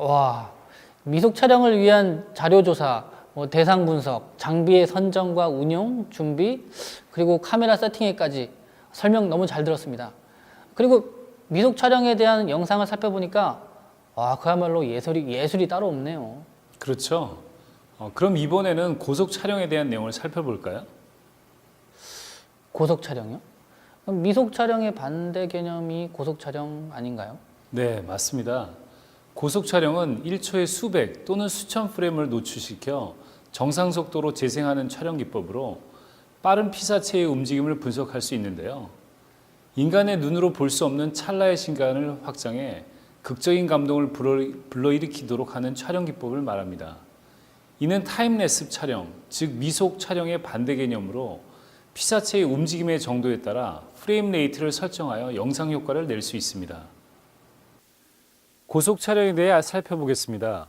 와, 미속 촬영을 위한 자료 조사, 뭐 대상 분석, 장비의 선정과 운용, 준비, 그리고 카메라 세팅에까지 설명 너무 잘 들었습니다. 그리고 미속 촬영에 대한 영상을 살펴보니까 와, 그야말로 예술이 예술이 따로 없네요. 그렇죠. 어, 그럼 이번에는 고속 촬영에 대한 내용을 살펴볼까요? 고속 촬영이요? 그럼 미속 촬영의 반대 개념이 고속 촬영 아닌가요? 네, 맞습니다. 고속 촬영은 1초에 수백 또는 수천 프레임을 노출시켜 정상 속도로 재생하는 촬영 기법으로 빠른 피사체의 움직임을 분석할 수 있는데요. 인간의 눈으로 볼 수 없는 찰나의 시간을 확장해 극적인 감동을 불러- 불러일으키도록 하는 촬영 기법을 말합니다. 이는 타임레스 촬영, 즉 미속 촬영의 반대 개념으로 피사체의 움직임의 정도에 따라 프레임 레이트를 설정하여 영상 효과를 낼 수 있습니다. 고속 촬영에 대해 살펴보겠습니다.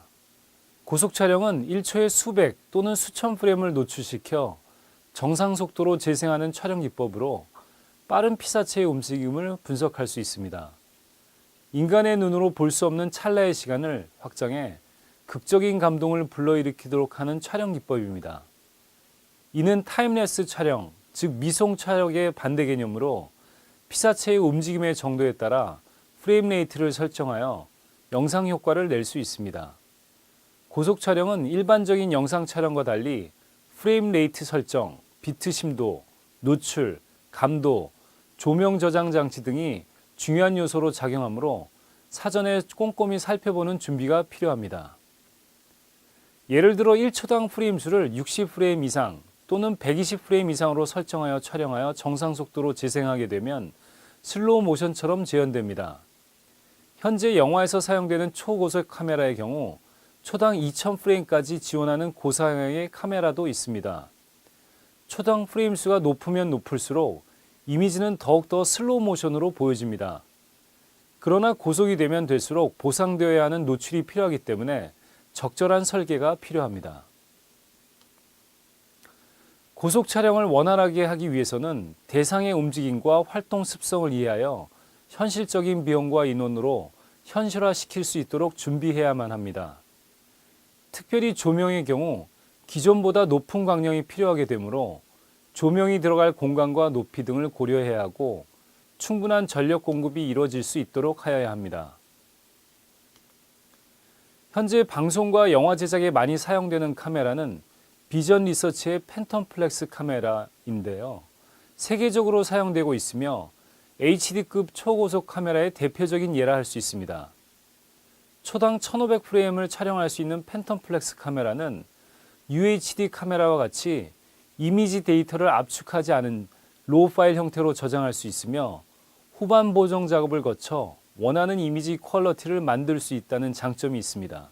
고속 촬영은 1초에 수백 또는 수천 프레임을 노출시켜 정상 속도로 재생하는 촬영 기법으로 빠른 피사체의 움직임을 분석할 수 있습니다. 인간의 눈으로 볼 수 없는 찰나의 시간을 확장해 극적인 감동을 불러일으키도록 하는 촬영 기법입니다. 이는 타임레스 촬영, 즉 미송 촬영의 반대 개념으로 피사체의 움직임의 정도에 따라 프레임 레이트를 설정하여 영상 효과를 낼 수 있습니다. 고속 촬영은 일반적인 영상 촬영과 달리 프레임 레이트 설정, 비트 심도, 노출, 감도, 조명 저장 장치 등이 중요한 요소로 작용하므로 사전에 꼼꼼히 살펴보는 준비가 필요합니다. 예를 들어 1초당 프레임 수를 60프레임 이상 또는 120프레임 이상으로 설정하여 촬영하여 정상 속도로 재생하게 되면 슬로우 모션처럼 재현됩니다. 현재 영화에서 사용되는 초고속 카메라의 경우 초당 2000프레임까지 지원하는 고사양의 카메라도 있습니다. 초당 프레임 수가 높으면 높을수록 이미지는 더욱더 슬로우 모션으로 보여집니다. 그러나 고속이 되면 될수록 보상되어야 하는 노출이 필요하기 때문에 적절한 설계가 필요합니다. 고속 촬영을 원활하게 하기 위해서는 대상의 움직임과 활동 습성을 이해하여 현실적인 비용과 인원으로 현실화시킬 수 있도록 준비해야만 합니다. 특별히 조명의 경우 기존보다 높은 광량이 필요하게 되므로 조명이 들어갈 공간과 높이 등을 고려해야 하고 충분한 전력 공급이 이루어질 수 있도록 하여야 합니다. 현재 방송과 영화 제작에 많이 사용되는 카메라는 비전 리서치의 팬텀 플렉스 카메라인데요. 세계적으로 사용되고 있으며 HD급 초고속 카메라의 대표적인 예라 할 수 있습니다. 초당 1500프레임을 촬영할 수 있는 팬텀 플렉스 카메라는 UHD 카메라와 같이 이미지 데이터를 압축하지 않은 로우 파일 형태로 저장할 수 있으며 후반 보정 작업을 거쳐 원하는 이미지 퀄러티를 만들 수 있다는 장점이 있습니다.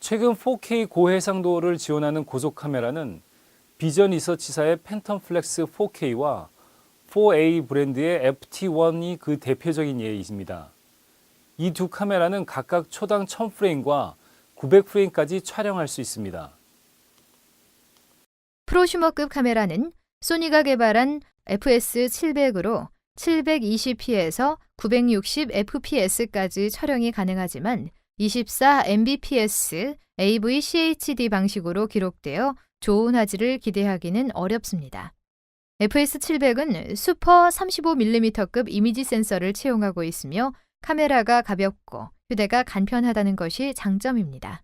최근 4K 고해상도를 지원하는 고속 카메라는 비전 리서치사의 팬텀 플렉스 4K와 4A 브랜드의 FT1이 그 대표적인 예입니다. 이 두 카메라는 각각 초당 1000프레임과 900프레임까지 촬영할 수 있습니다. 프로슈머급 카메라는 소니가 개발한 FS700으로 720p에서 960fps까지 촬영이 가능하지만 24 mbps AV-CHD 방식으로 기록되어 좋은 화질을 기대하기는 어렵습니다. FS700은 슈퍼 35mm급 이미지 센서를 채용하고 있으며 카메라가 가볍고 휴대가 간편하다는 것이 장점입니다.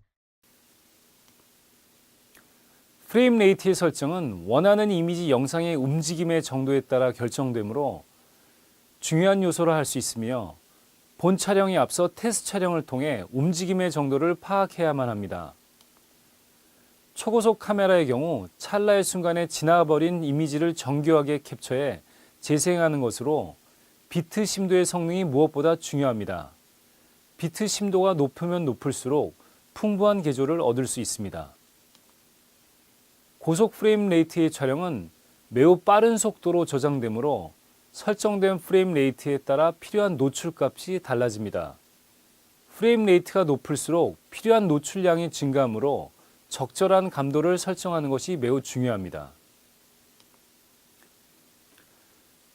프레임 레이트의 설정은 원하는 이미지 영상의 움직임의 정도에 따라 결정되므로 중요한 요소라 할수 있으며 본 촬영에 앞서 테스트 촬영을 통해 움직임의 정도를 파악해야만 합니다. 초고속 카메라의 경우 찰나의 순간에 지나버린 이미지를 정교하게 캡처해 재생하는 것으로 비트 심도의 성능이 무엇보다 중요합니다. 비트 심도가 높으면 높을수록 풍부한 개조를 얻을 수 있습니다. 고속 프레임 레이트의 촬영은 매우 빠른 속도로 저장되므로 설정된 프레임 레이트에 따라 필요한 노출 값이 달라집니다. 프레임 레이트가 높을수록 필요한 노출량이 증가하므로 적절한 감도를 설정하는 것이 매우 중요합니다.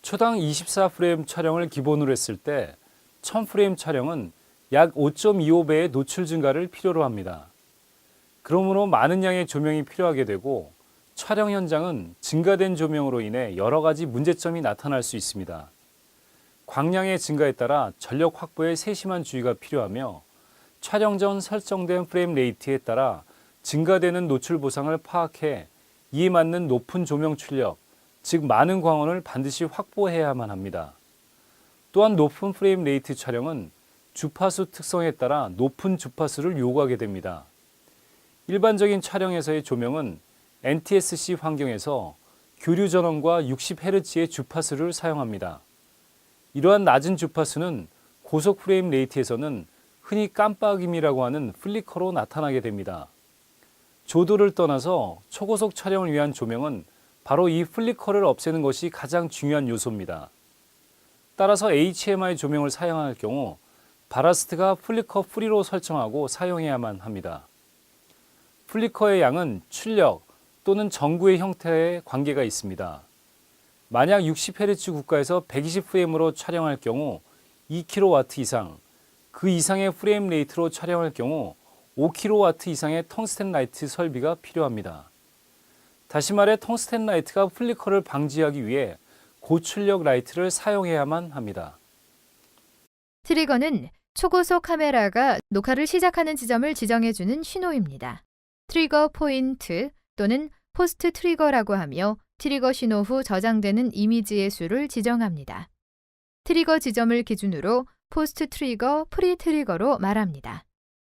초당 24프레임 촬영을 기본으로 했을 때 1000프레임 촬영은 약 5.25배의 노출 증가를 필요로 합니다. 그러므로 많은 양의 조명이 필요하게 되고 촬영 현장은 증가된 조명으로 인해 여러 가지 문제점이 나타날 수 있습니다. 광량의 증가에 따라 전력 확보에 세심한 주의가 필요하며 촬영 전 설정된 프레임 레이트에 따라 증가되는 노출 보상을 파악해 이에 맞는 높은 조명 출력, 즉 많은 광원을 반드시 확보해야만 합니다. 또한 높은 프레임 레이트 촬영은 주파수 특성에 따라 높은 주파수를 요구하게 됩니다. 일반적인 촬영에서의 조명은 NTSC 환경에서 교류 전원과 60Hz의 주파수를 사용합니다. 이러한 낮은 주파수는 고속 프레임 레이트에서는 흔히 깜빡임이라고 하는 플리커로 나타나게 됩니다. 조도를 떠나서 초고속 촬영을 위한 조명은 바로 이 플리커를 없애는 것이 가장 중요한 요소입니다. 따라서 HMI 조명을 사용할 경우 바라스트가 플리커 프리로 설정하고 사용해야만 합니다. 플리커의 양은 출력 또는 전구의 형태에 관계가 있습니다. 만약 60Hz 국가에서 120프레임으로 촬영할 경우 2kW 이상, 그 이상의 프레임 레이트로 촬영할 경우 5kW 이상의 텅스텐 라이트 설비가 필요합니다. 다시 말해 텅스텐 라이트가 플리커를 방지하기 위해 고출력 라이트를 사용해야만 합니다. 트리거는 초고속 카메라가 녹화를 시작하는 지점을 지정해주는 신호입니다. 트리거 포인트 또는 포스트 트리거라고 하며 트리거 신호 후 저장되는 이미지의 수를 지정합니다. 트리거 지점을 기준으로 포스트 트리거, 프리 트리거로 말합니다.